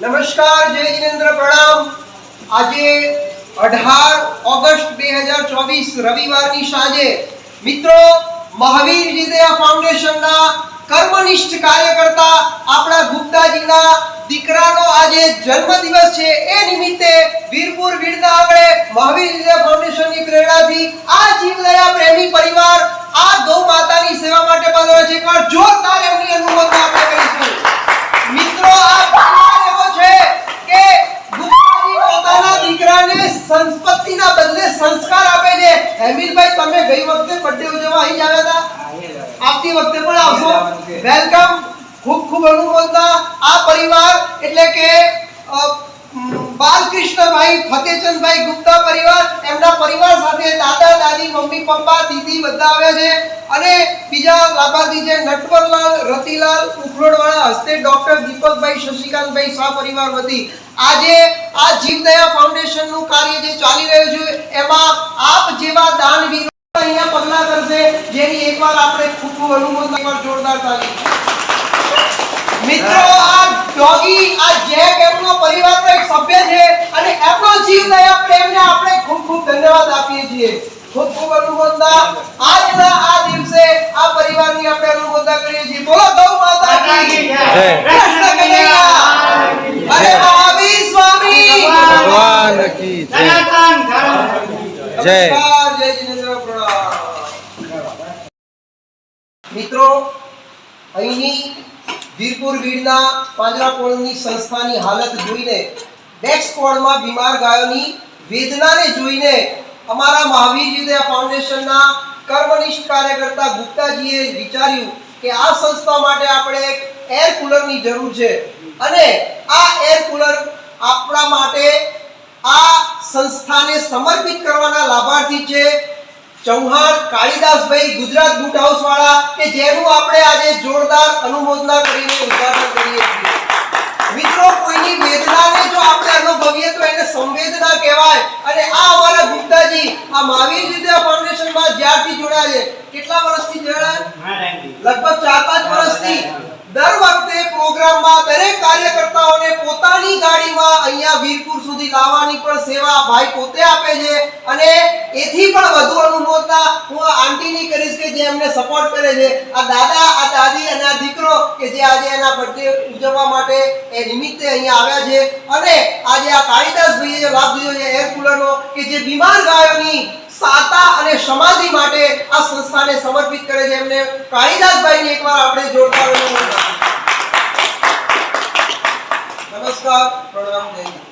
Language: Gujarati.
નમસ્કાર, જય જિનેન્દ્ર પ્રણામ. આજે અઢાર ઓગસ્ટ બે હજાર ચોવીસ, રવિવારની સાંજે, મિત્રો, મહાવીર જીદયા ફાઉન્ડેશનના કર્મનિષ્ઠ કાર્યકર્તા આપણા ગુપ્તાજીના દીકરાનો આજે જન્મદિવસ છે. એ નિમિત્તે વીરપુર વીરના આંગણે મહાવીર વિદ્યા ફાઉન્ડેશનની પ્રેરણાથી આ જીવદયા પ્રેમી પરિવાર આ ગૌ માતાની સેવા માટે પધાર્યો છે. એકવાર જોરદાર એમની અનુમોદના આપણે કરીશું મિત્રો આ પરિવાર એવો છે કે ગુપ્તાજી પોતાના દીકરાને સંપત્તિના બદલે સંસ્કાર આપે છે હેમિલભાઈ તમે ગઈ વખતે બર્થડે ઉજવવા અહીં જ આવ્યા હતા આવતી વખતે પણ આવશો. વેલકમ ખૂબ ખૂબ અનુમોદના આ પરિવાર એટલે કે બાલકૃષ્ણભાઈ ફતેચંદભાઈ ગુપ્તા પરિવાર એમના પરિવાર સાથે દાદા દાદી મમ્મી પપ્પા દીદી બધા આવ્યા છે. અને બીજા લાભાર્થી છે નટવરલાલ રતિલાલ ઉખરોડવાળા હસ્તે ડોક્ટર દીપકભાઈ શશિકાંતભાઈ સહ પરિવાર વતી. આજે આ જીવદયા ફાઉન્ડેશનનું કાર્ય જે ચાલી રહ્યું છે એમાં આપ જેવા દાનવીરો અહીંયા પગલા કરશે જેની એકવાર આપણે ખૂબ ખૂબ અનુમોદના એકવાર જોરદાર તાલી મિત્રો આ ડોગી આ જેક એમનો પરિવારનો એક સભ્ય છે અને એમનો જીવ દયા પ્રેમને આપણે ખૂબ ખૂબ ધન્યવાદ આપીએ છીએ. ખૂબ ખૂબ અનુમોદના આજના આ દિવસે આ પરિવારની આપણે અનુમોદના કરીએ છીએ. બોલો ગૌ માતા કી જય. કૃષ્ણ કનૈયા. અરે મહાવીર સ્વામી. ભગવાન કી જય. જય. નમસ્કાર, જય જિનેન્દ્ર પ્રણામ અહીંની વીરપુર વીરના પાંજરાપોળની સંસ્થાની હાલત જોઈને ડેસ્કવોર્ડમાં બીમાર ગાયોની વેદનાને જોઈને અમારા મહાવીર વિદ્યા ફાઉન્ડેશનના કર્મનિષ્ઠ કાર્યકર્તા ગુપ્તાજીએ વિચાર્યું કે આ સંસ્થા માટે આપણે એક એર કુલરની જરૂર છે. અને આ એર કુલર આપણા માટે આ સંસ્થાને સમર્પિત કરવાના લાભાર્થી છે ચૌહાણ કાળીદાસભાઈ ગુજરાત બુટ હાઉસ વાળા કે જેનું આપણે આજે જોરદાર અનુમોદના કરીને ઉદઘાટન કરીએ છીએ. મિત્રો કોઈની વેદનાને જો આપણે અનુભવીએ તો એને સંવેદના કહેવાય. અને આ અમારા ગુપ્તાજી આ મહાવીર વિદ્યા ફાઉન્ડેશનમાં જ્યારથી જોડાયા છે. કેટલા વર્ષથી જોડાયા? લગભગ ચાર પાંચ વર્ષથી. દર વખતે પ્રોગ્રામમાં દરેક કાર્યકર્તાઓને પોતાની ગાડીમાં અહીંયા વીરપુર સુધી લાવવાની પણ સેવા ભાઈ પોતે આપે છે. અને એથી પણ વધુ અનુભવતા હું આંટીની કરીશ કે જે એમને સપોર્ટ કરે છે. આ દાદા, આ દાદી અને આ દીકરો કે જે આજે એના બર્થડે ઉજવવા માટે એ નિમિત્તે અહીંયા આવ્યા છે. અને આજે આ કાળીદાસભાઈએ ભાઈએ લાભ લીધો છે એર કુલરનો કે જે બીમાર ગાયોની સાતા અને સમાધિ માટે આ સંસ્થાને સમર્પિત કરે છે એમને કાળીદાસભાઈને એકવાર આપણે જોરદાર નમસ્કાર, પ્રણામ, જય.